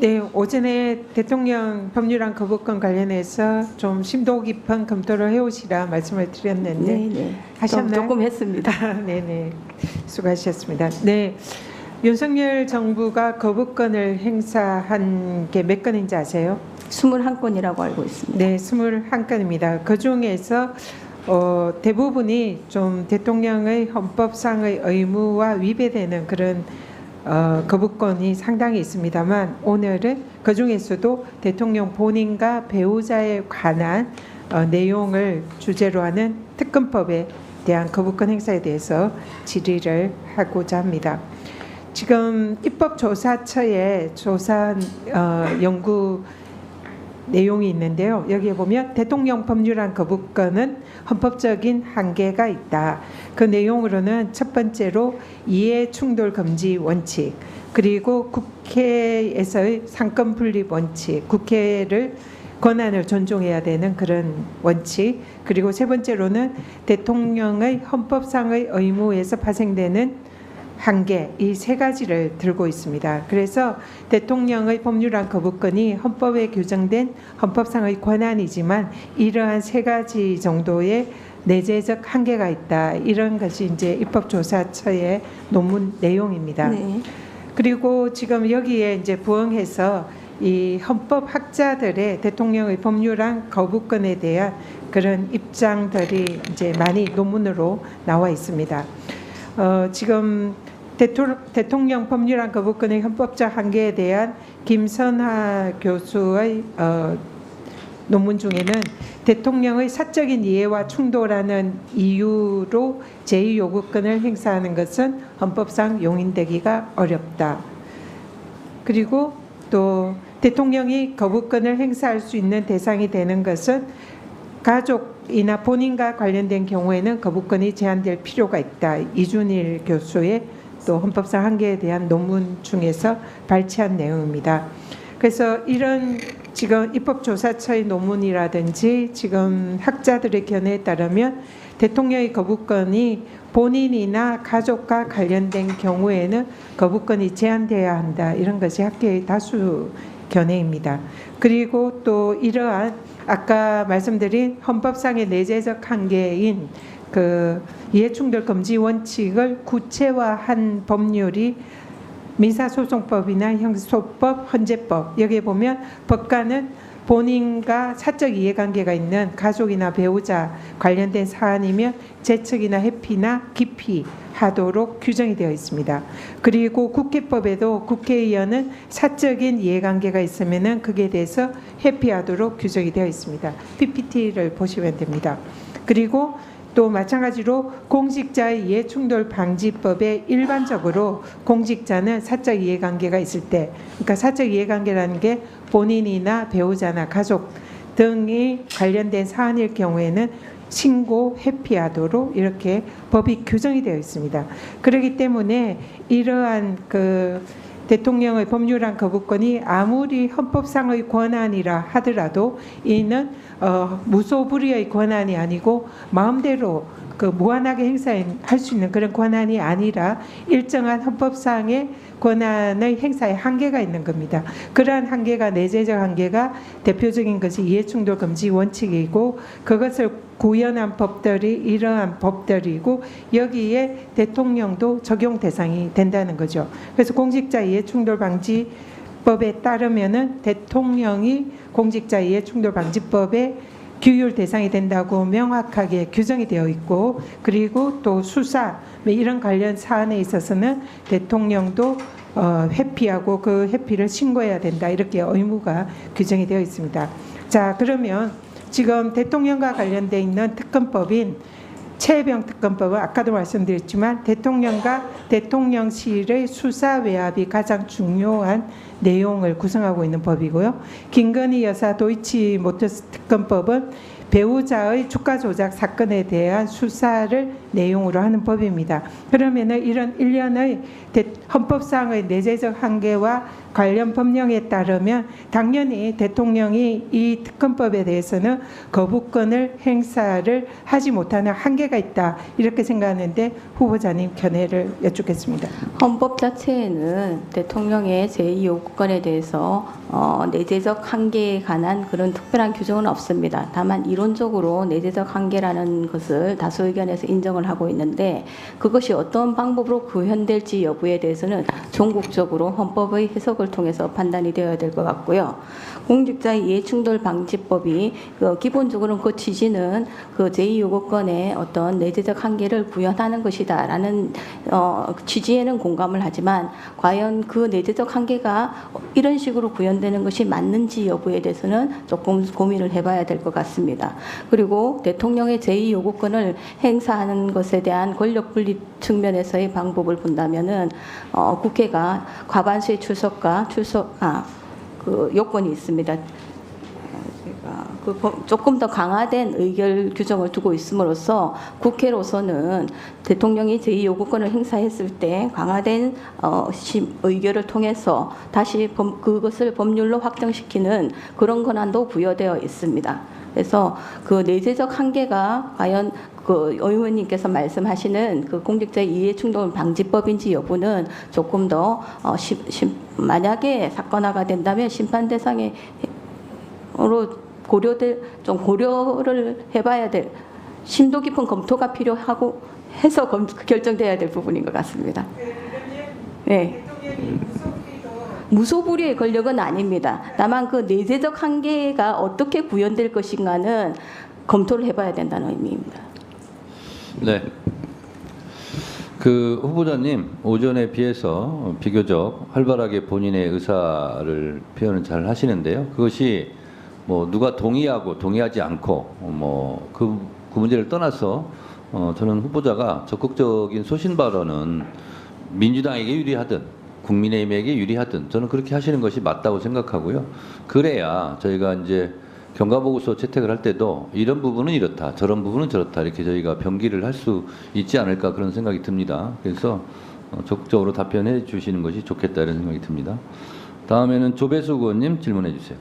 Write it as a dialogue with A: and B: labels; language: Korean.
A: 네, 오전에 대통령 법률안 거부권 관련해서 좀 심도 깊은 검토를 해오시라 말씀을 드렸는데
B: 네, 네.
A: 하셨나요?
B: 좀, 조금 했습니다.
A: 네네 수고하셨습니다. 네 윤석열 정부가 거부권을 행사한 게 몇 건인지 아세요?
B: 21건이라고 알고 있습니다.
A: 네, 21건입니다. 그 중에서 어, 대부분이 좀 대통령의 헌법상의 의무와 위배되는 그런 어, 거부권이 상당히 있습니다만 오늘은 그 중에서도 대통령 본인과 배우자에 관한 어, 내용을 주제로 하는 특검법에 대한 거부권 행사에 대해서 질의를 하고자 합니다. 지금 입법조사처에 조사한 어, 연구 내용이 있는데요. 여기에 보면 대통령 법률안 거부권은 헌법적인 한계가 있다. 그 내용으로는 첫 번째로 이해 충돌 금지 원칙, 그리고 국회에서의 상권 분립 원칙, 국회를 권한을 존중해야 되는 그런 원칙, 그리고 세 번째로는 대통령의 헌법상의 의무에서 파생되는 한계 이 세 가지를 들고 있습니다. 그래서 대통령의 법률안 거부권이 헌법에 규정된 헌법상의 권한이지만 이러한 세 가지 정도의 내재적 한계가 있다. 이런 것이 이제 입법조사처의 논문 내용입니다.
B: 네.
A: 그리고 지금 여기에 이제 부응해서 이 헌법 학자들의 대통령의 법률안 거부권에 대한 그런 입장들이 이제 많이 논문으로 나와 있습니다. 어, 지금 대통령 법률안 거부권의 헌법적 한계에 대한 김선하 교수의 어, 논문 중에는 대통령의 사적인 이해와 충돌하는 이유로 제2 요구권을 행사하는 것은 헌법상 용인되기가 어렵다. 그리고 또 대통령이 거부권을 행사할 수 있는 대상이 되는 것은 가족이나 본인과 관련된 경우에는 거부권이 제한될 필요가 있다. 이준일 교수의 또 헌법상 한계에 대한 논문 중에서 발췌한 내용입니다. 그래서 이런 지금 입법조사처의 논문이라든지 지금 학자들의 견해에 따르면 대통령의 거부권이 본인이나 가족과 관련된 경우에는 거부권이 제한돼야 한다. 이런 것이 학계의 다수 견해입니다. 그리고 또 이러한 아까 말씀드린 헌법상의 내재적 한계인 그 이해충돌 금지 원칙을 구체화한 법률이 민사소송법이나 형소법, 헌재법 여기에 보면 법관은 본인과 사적 이해관계가 있는 가족이나 배우자 관련된 사안이면 재척이나 회피나 기피 하도록 규정이 되어 있습니다. 그리고 국회법에도 국회의원은 사적인 이해관계가 있으면은 그에 대해서 회피하도록 규정이 되어 있습니다. PPT를 보시면 됩니다. 그리고 또 마찬가지로 공직자의 이해충돌 방지법에 일반적으로 공직자는 사적 이해관계가 있을 때, 그러니까 사적 이해관계라는 게 본인이나 배우자나 가족 등이 관련된 사안일 경우에는 신고 회피하도록 이렇게 법이 규정이 되어 있습니다. 그렇기 때문에 이러한 그 대통령의 법률안 거부권이 아무리 헌법상의 권한이라 하더라도 이는 어, 무소불위의 권한이 아니고 마음대로 그 무한하게 행사할 수 있는 그런 권한이 아니라 일정한 헌법상의 권한의 행사에 한계가 있는 겁니다. 그러한 한계가 내재적 한계가 대표적인 것이 이해충돌 금지 원칙이고 그것을 구현한 법들이 이러한 법들이고 여기에 대통령도 적용 대상이 된다는 거죠. 그래서 공직자 이해충돌 방지 법에 따르면은 대통령이 공직자 이해충돌 방지법에 규율 대상이 된다고 명확하게 규정이 되어 있고 그리고 또 수사 뭐 이런 관련 사안에 있어서는 대통령도 어, 회피하고 그 회피를 신고해야 된다 이렇게 의무가 규정이 되어 있습니다. 자 그러면 지금 대통령과 관련돼 있는 특검법인 최혜병 특검법은 아까도 말씀드렸지만 대통령과 대통령실의 수사 외압이 가장 중요한 내용을 구성하고 있는 법이고요. 김건희 여사 도이치 모터스 특검법은 배우자의 주가 조작 사건에 대한 수사를 내용으로 하는 법입니다. 그러면은 이런 일련의 대- 헌법상의 내재적 한계와 관련 법령에 따르면 당연히 대통령이 이 특검법에 대해서는 거부권을 행사를 하지 못하는 한계가 있다 이렇게 생각하는데 후보자님 견해를 여쭙겠습니다.
B: 헌법 자체에는 대통령의 제2요 구권에 대해서 어, 내재적 한계에 관한 그런 특별한 규정은 없습니다. 다만 이론적으로 내재적 한계라는 것을 다수 의견에서 인정을 하고 있는데 그것이 어떤 방법으로 구현될지 여부에 대해서는 전국적으로 헌법의 해석을 통해서 판단이 되어야 될 것 같고요. 공직자의 이해충돌 방지법이 그 기본적으로는 그 취지는 그 제2요구권의 어떤 내재적 한계를 구현하는 것이다라는 어, 취지에는 공감을 하지만 과연 그 내재적 한계가 이런 식으로 구현 되는 것이 맞는지 여부에 대해서는 조금 고민을 해봐야 될 것 같습니다. 그리고 대통령의 제2 요구권을 행사하는 것에 대한 권력 분립 측면에서의 방법을 본다면은 어, 국회가 과반수의 출석과 출석 아 그 요건이 있습니다. 그 법- 조금 더 강화된 의결 규정을 두고 있음으로써 국회로서는 대통령이 제2 요구권을 행사했을 때 강화된 어, 심- 의결을 통해서 다시 법- 그것을 법률로 확정시키는 그런 권한도 부여되어 있습니다. 그래서 그 내재적 한계가 과연 그 의원님께서 말씀하시는 그 공직자 이해 충돌 방지법인지 여부는 조금 더 어, 심, 심, 만약에 사건화가 된다면 심판 대상에 으로 고려될 좀 고려를 해봐야 될 심도 깊은 검토가 필요하고 해서 검, 결정돼야 될 부분인 것 같습니다. 네. 무소불위의 권력은 아닙니다. 다만 그 내재적 한계가 어떻게 구현될 것인가는 검토를 해봐야 된다는 의미입니다.
C: 네. 그 후보자님 오전에 비해서 비교적 활발하게 본인의 의사를 표현을 잘 하시는데요. 그것이 뭐 누가 동의하고 동의하지 않고 뭐그 그 문제를 떠나서 어 저는 후보자가 적극적인 소신 발언은 민주당에게 유리하든 국민의힘에게 유리하든 저는 그렇게 하시는 것이 맞다고 생각하고요. 그래야 저희가 이제 경과보고서 채택을 할 때도 이런 부분은 이렇다, 저런 부분은 저렇다 이렇게 저희가 병기를 할 수 있지 않을까 그런 생각이 듭니다. 그래서 어, 적극적으로 답변해 주시는 것이 좋겠다 이런 생각이 듭니다. 다음에는 조배수 의원님 질문해 주세요.